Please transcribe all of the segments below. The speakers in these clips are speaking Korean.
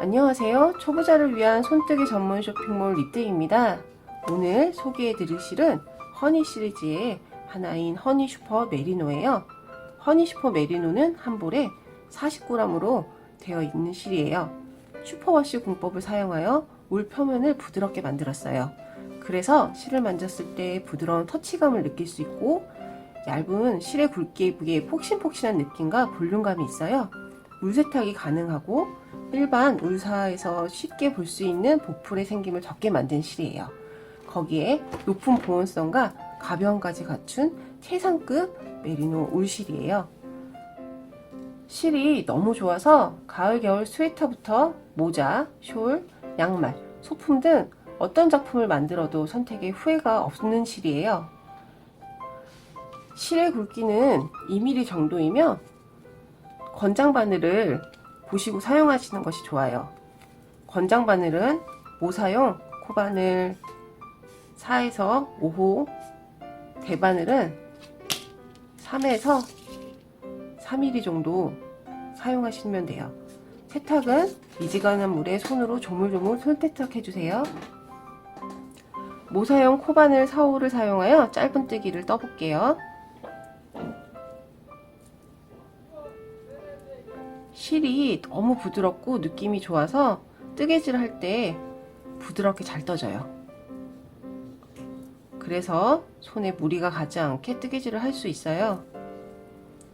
안녕하세요. 초보자를 위한 손뜨개 전문 쇼핑몰 리뜨입니다. 오늘 소개해 드릴 실은 허니 시리즈의 하나인 허니 슈퍼 메리노예요. 허니 슈퍼 메리노는 한 볼에 40g으로 되어 있는 실이에요. 슈퍼워시 공법을 사용하여 울 표면을 부드럽게 만들었어요. 그래서 실을 만졌을 때 부드러운 터치감을 느낄 수 있고 얇은 실의 굵기에 폭신폭신한 느낌과 볼륨감이 있어요. 물 세탁이 가능하고 일반 울사에서 쉽게 볼 수 있는 보풀의 생김을 적게 만든 실이에요. 거기에 높은 보온성과 가벼움까지 갖춘 최상급 메리노 울실이에요. 실이 너무 좋아서 가을 겨울 스웨터부터 모자, 숄, 양말, 소품 등 어떤 작품을 만들어도 선택에 후회가 없는 실이에요. 실의 굵기는 2mm 정도이며 권장 바늘을 보시고 사용하시는 것이 좋아요. 권장 바늘은 모사용 코바늘 4에서 5호, 대바늘은 3에서 3mm 정도 사용하시면 돼요. 세탁은 미지근한 물에 손으로 조물조물 솔세탁 해주세요. 모사용 코바늘 4호를 사용하여 짧은 뜨기를 떠볼게요. 실이 너무 부드럽고 느낌이 좋아서 뜨개질 할 때 부드럽게 잘 떠져요. 그래서 손에 무리가 가지 않게 뜨개질을 할 수 있어요.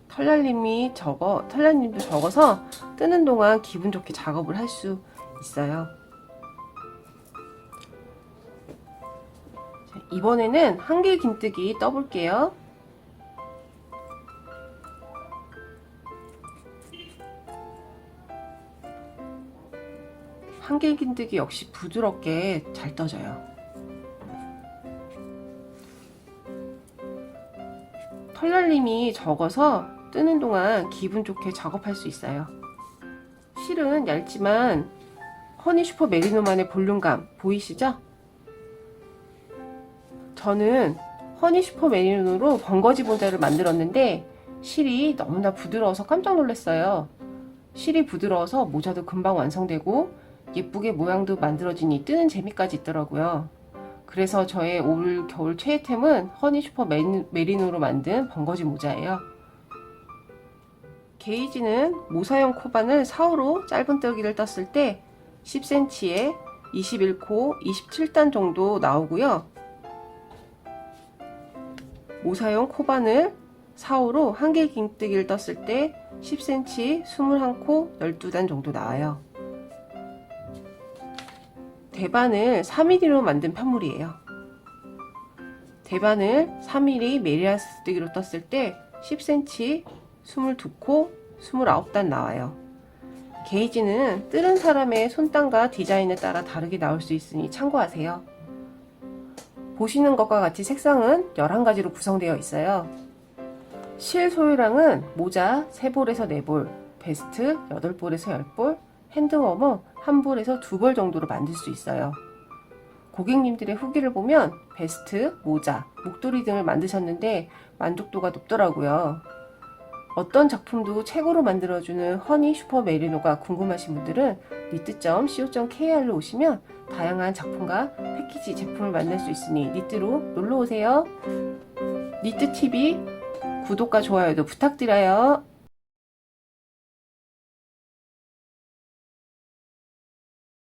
털날림이 적어, 털날림도 적어서 뜨는 동안 기분 좋게 작업을 할 수 있어요. 자, 이번에는 한길 긴뜨기 떠볼게요. 한길 긴뜨기 역시 부드럽게 잘 떠져요. 털날림이 적어서 뜨는 동안 기분 좋게 작업할 수 있어요. 실은 얇지만 허니 슈퍼 메리노만의 볼륨감 보이시죠? 저는 허니 슈퍼 메리노로 번거지 모자를 만들었는데 실이 너무나 부드러워서 깜짝 놀랐어요. 실이 부드러워서 모자도 금방 완성되고 예쁘게 모양도 만들어지니 뜨는 재미까지 있더라고요. 그래서 저의 올 겨울 최애템은 허니 슈퍼 메리노로 만든 번거지 모자예요. 게이지는 모사용 코바늘 4호로 짧은 뜨기를 떴을 때 10cm에 21코 27단 정도 나오고요. 모사용 코바늘 4호로 한길 긴뜨기를 떴을 때 10cm 21코 12단 정도 나와요. 대반을 3mm로 만든 편물이에요. 대반을 3mm 메리아스 뜨기로 떴을 때 10cm 22코 29단 나와요. 게이지는 뜨는 사람의 손땀과 디자인에 따라 다르게 나올 수 있으니 참고하세요. 보시는 것과 같이 색상은 11가지로 구성되어 있어요. 실 소유량은 모자 3볼에서 4볼, 베스트 8볼에서 10볼, 핸드워머 1볼에서 2볼 정도로 만들 수 있어요. 고객님들의 후기를 보면 베스트, 모자, 목도리 등을 만드셨는데 만족도가 높더라고요. 어떤 작품도 최고로 만들어주는 허니 슈퍼 메리노가 궁금하신 분들은 니트.co.kr로 오시면 다양한 작품과 패키지 제품을 만날 수 있으니 니트로 놀러 오세요. 니트TV 구독과 좋아요도 부탁드려요.